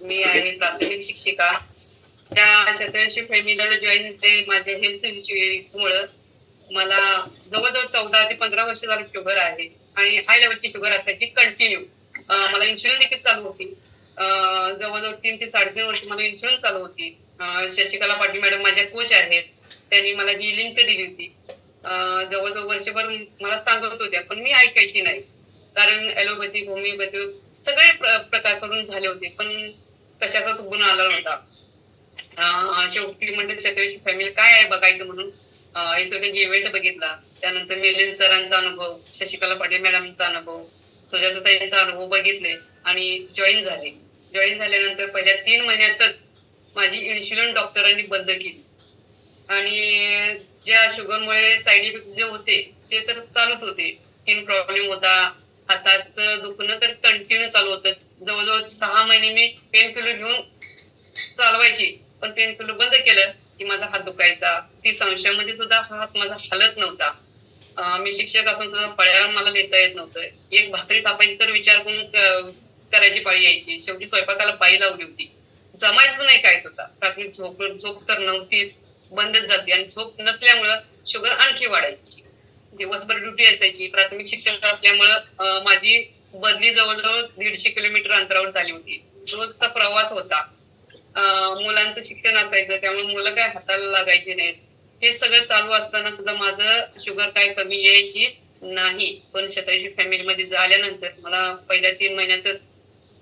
मी आहे प्राथमिक शिक्षिका. त्या शतयशी फॅमिलीला जॉईन होते माझ्या हेल्थ मुळे मला जवळजवळ चौदा ते पंधरा वर्ष झाली शुगर आहे आणि हाय लेवलची शुगर असायची कंटिन्यू मला इन्शुरन्स देखील चालू होती. जवळजवळ तीन ते साडेतीन वर्ष मला इन्शुरन्स चालू होती. शशिकला पाटील मॅडम माझ्या कोच आहेत. त्यांनी मला ही लिंक दिली होती. जवळजवळ वर्षभर मला सांगत होत्या पण मी ऐकायची नाही. कारण ऍलोपॅथिक होमिओपॅथिक सगळे प्रकार करून झाले होते पण कशाचा तो गुण आला नव्हता. शेवटी म्हणजे शेतकऱ्याची फॅमिली काय आहे बघायचं म्हणून अं, हे सगळं इव्हेंट बघितला. त्यानंतर मिलिंद सरांचा अनुभव शशिकला पाटील मॅडमचा अनुभव सुजाताताईंचा अनुभव बघितले आणि जॉईन झाले. जॉईन झाल्यानंतर पहिल्या तीन महिन्यातच माझी इन्शुलिन डॉक्टरांनी बंद केली. आणि ज्या शुगरमुळे साईड इफेक्ट जे होते ते तर चालूच होते. स्किन प्रॉब्लेम होता हाताचं दुखणं तर कंटिन्यू चालू होतं. जवळजवळ सहा महिने मी पेन किलर घेऊन चालवायची. पण पेन किलर बंद केलं की माझा हात दुखायचा. ती संशयामध्ये सुद्धा हा हात माझा हलत नव्हता. मी शिक्षक असून सुद्धा फळ्याला मला नेता येत नव्हतं. एक भाकरी कापायची तर विचार करून करायची पाळी यायची. शेवटी स्वयंपाकाला पाळी लावली होती. जमायचं नाही काय सुद्धा कारण झोप झोप तर नव्हतीच. बंदच जाते. आणि झोप नसल्यामुळं शुगर आणखी वाढायची. दिवसभर ड्युटी असायची. प्राथमिक शिक्षक असल्यामुळं माझी बदली जवळजवळ दीडशे किलोमीटर अंतरावर झाली होती. रोजचा प्रवास होता. मुलांचं शिक्षण असायचं. त्यामुळे मुलं काय हाताला लागायची नाहीत. हे सगळं चालू असताना सुद्धा माझं शुगर काय कमी यायची नाही. पण शतायशी फॅमिली मध्ये झाल्यानंतर मला पहिल्या तीन महिन्यातच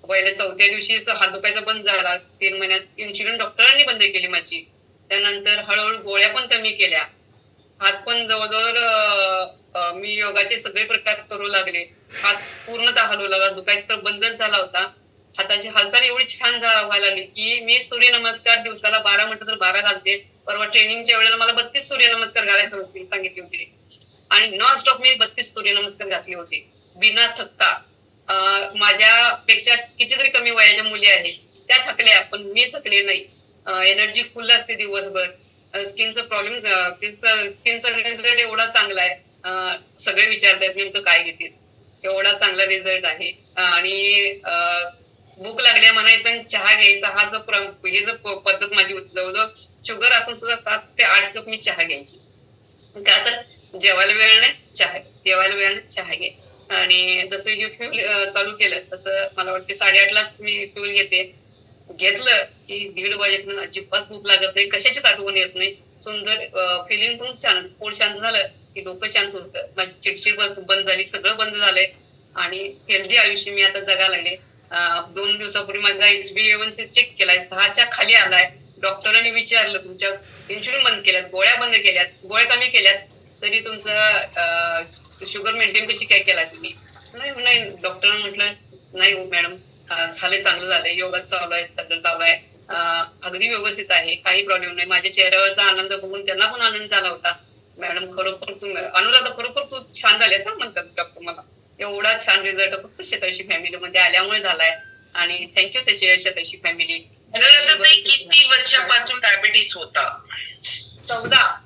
पहिल्या चौथ्या दिवशी हात दुखायचा बंद झाला. तीन महिन्यात इन्शुलिन डॉक्टरांनी बंद केली माझी. त्यानंतर हळूहळू गोळ्या पण कमी केल्या. हात पण जवळजवळ मी योगाचे सगळे प्रकार करू लागले. हात पूर्णतः हलू लागला. दुखायचा तर बंदच झाला होता. हाताची हालचाल एवढी छान व्हायला लागली की मी सूर्यनमस्कार दिवसाला बारा म्हटलं तर बारा घालते. परवा ट्रेनिंगच्या वेळेला मला बत्तीस सूर्यनमस्कार घालायचे होते सांगितले होते. आणि नॉन स्टॉप मी बत्तीस सूर्यनमस्कार घातले होते. बिना थकता. माझ्या माझ्यापेक्षा कितीतरी कमी वयाच्या मुली आहेत. त्या थकल्या पण मी थकले नाही. एनर्जी फुल असते दिवसभर. स्किनचा प्रॉब्लेम स्किनचा रिझल्ट एवढा चांगला आहे. सगळे विचारतात नेमकं काय घेतील. एवढा चांगला रिझल्ट आहे. आणि भूक लागल्या म्हणायचं आणि चहा घ्यायचा. हा जो हे जो पद्धत माझी होती जवळजवळ शुगर असून सुद्धा सात ते आठ कप मी चहा घ्यायची. का तर जेवायला वेळ नाही चहा जेवायला वेळ नाही चहा घे. आणि जसं फ्यूल चालू केलं तसं मला वाटते साडेआठलाच मी फ्यूल घेते. घेतलं की दीड वाजेपर्यंत अजिबात भूक लागत नाही कशाचीच आठवण येत नाही. सुंदर फिलिंग पण छान पोट शांत झालं की डोकं शांत होतं. माझी चिडचिड बंद बंद झाली सगळं बंद झालंय. आणि हेल्दी आयुष्य मी आता जगायला लागले. दोन दिवसापूर्वी माझा एच बी चे चेक केलाय सहाच्या खाली आलाय. डॉक्टरांनी विचारलं तुमच्या इन्शुलिन बंद केल्यात गोळ्या बंद केल्यात गोळ्या कमी केल्यात तरी तुमचं शुगर मेंटेन कशी काय केला तुम्ही? नाही नाही डॉक्टर म्हटलं नाही हो मॅडम अं, झालंय चांगलं झालंय. योगा चालू आहे सगळं चालू आहे. अगदी व्यवस्थित आहे. काही प्रॉब्लेम नाही. माझ्या चेहऱ्यावरचा आनंद बघून त्यांना पण आनंद झाला होता. मॅडम खरोखर तुम्ही अनुराधा खरोखर तू छान झाले ना म्हणतात डॉक्टर मला. एवढा छान रिझल्ट फक्त शेताशी फॅमिली मध्ये आल्यामुळे झालाय. आणि थँक्यू त्याची शेताशी फॅमिली अनुराधाताई किती वर्षापासून डायबिटीस होता? चौदा.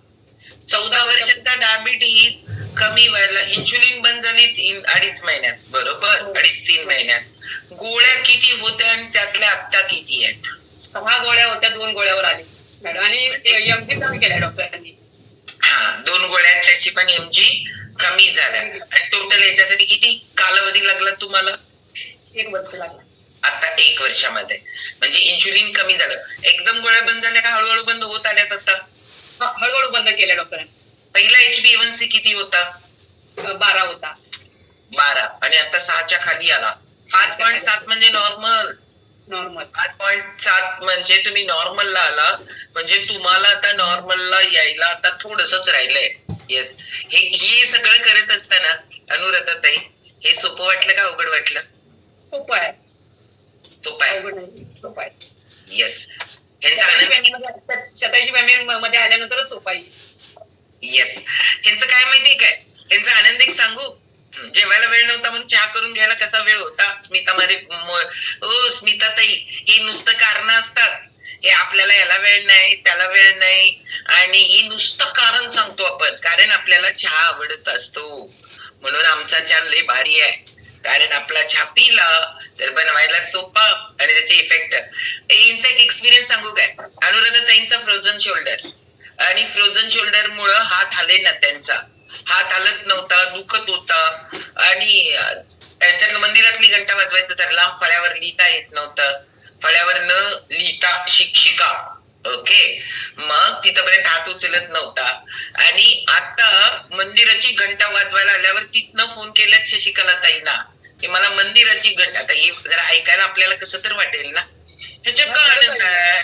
चौदा वर्षाचा डायबिटीस कमी व्हायला इन्शुलिन बंद झाली तीन अडीच महिन्यात हो. बरोबर अडीच तीन महिन्यात. गोळ्या किती होत्या आणि त्यातल्या आता किती आहेत? सहा गोळ्या होत्या दोन गोळ्यावर आले. मॅडम आणि एमजी कमी केल्या डॉक्टरांनी. हा दोन गोळ्या त्याची पण एमजी कमी झाल्या. आणि टोटल याच्यासाठी किती कालावधी लागला तुम्हाला? एक वर्ष लागला. आता एक वर्षामध्ये. म्हणजे इन्शुलिन कमी झालं. एकदम गोळ्या बंद झाल्या का हळूहळू बंद होत आल्यात आता? हळूहळू बंद केल्या डॉक्टरांनी. पहिला एच बी एवन सी किती होता? बारा होता. बारा. आणि आता सहाच्या खाली आला. पाच पॉईंट सात म्हणजे नॉर्मल नॉर्मल पाच पॉईंट सात म्हणजे तुम्ही नॉर्मलला आला. म्हणजे तुम्हाला आता नॉर्मलला यायला आता थोडसच राहिलंय. येस हे हे सगळं करत असताना अनुराधाताई हे सोपं वाटलं का अवघड वाटलं? सोपं आहे. सोपं आहे. सोपं येस ह्यांचा शतायची फॅमिली मध्ये आल्यानंतरच सोपं आहे. येस ह्यांचं काय माहितीये काय? ह्यांचा आनंद एक सांगू? जेवायला वेळ नव्हता म्हणून चहा करून घ्यायला कसा वेळ होता? स्मिता मारे ओ स्मिता ताई ही नुसतं कारण असतात. हे आपल्याला याला वेळ नाही त्याला वेळ नाही. आणि ही नुसतं कारण सांगतो आपण कारण आपल्याला चहा आवडत असतो. म्हणून आमचा चहा लय भारी आहे. कारण आपला चहा पिला तर बनवायला सोपा आणि त्याचे इफेक्ट यांचा एक एक्सपिरियन्स सांगू काय? अनुराधा ताईंचा फ्रोझन शोल्डर आणि फ्रोझन शोल्डर मुळे हात हाले ना त्यांचा. हात हालत नव्हता दुखत होता. आणि अं, मंदिरातली घंटा वाजवायचं तर लांब फळ्यावर लिहिता येत नव्हतं. फळ्यावर न लिहिता शिक्षिका ओके? मग तिथपर्यंत हात उचलत नव्हता. आणि आता मंदिराची घंटा वाजवायला आल्यावर तिथनं फोन केल्यात शशिकला ताईना की मला मंदिराची घंटा आता हे जरा ऐकायला आपल्याला कसं तर वाटेल ना? ह्याच्यात का आनंद आहे?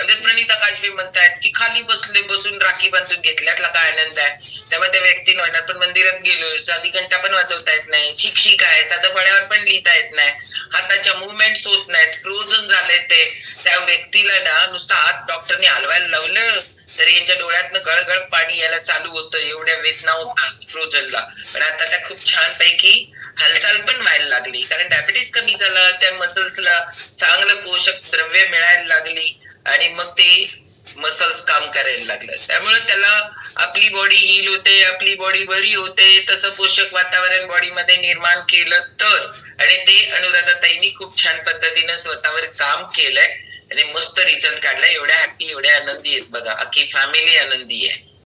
अगदी प्रणिता काजवी म्हणतायत की खाली बसले बसून राखी बांधून घेतल्यातला काय आनंद आहे? त्यामुळे त्या व्यक्तीने म्हणणार पण मंदिरात गेलोय साधी घंटा पण वाजवता येत नाही शिक्षिका आहे साधं फळ्यावर पण लिहिता येत नाही हाताच्या मुवमेंट होत नाहीत फ्रोझन झाले ते. त्या व्यक्तीला ना नुसता हात डॉक्टरने हलवायला लावलं तरी यांच्या डोळ्यातनं गळगळ पाणी यायला चालू होतं एवढ्या वेदना होतात फ्रोझनला पण आता त्या खूप छान पैकी हालचाल पण व्हायला लागली कारण डायबिटीस कमी झाला त्या मसल्सला चांगलं पोषक द्रव्य मिळायला लागली. आणि मग ते मसल्स काम करायला लागलं. त्यामुळे त्याला आपली बॉडी हील होते आपली बॉडी बरी होते तसं पोषक वातावरण बॉडीमध्ये निर्माण केलं तर. आणि ते अनुराधाताईंनी खूप छान पद्धतीनं स्वतःवर काम केलंय. आणि मस्त रिझल्ट काढलाय एवढ्या हॅपी एवढ्या आनंदी आहेत बघा. अख्खी फॅमिली आनंदी आहे.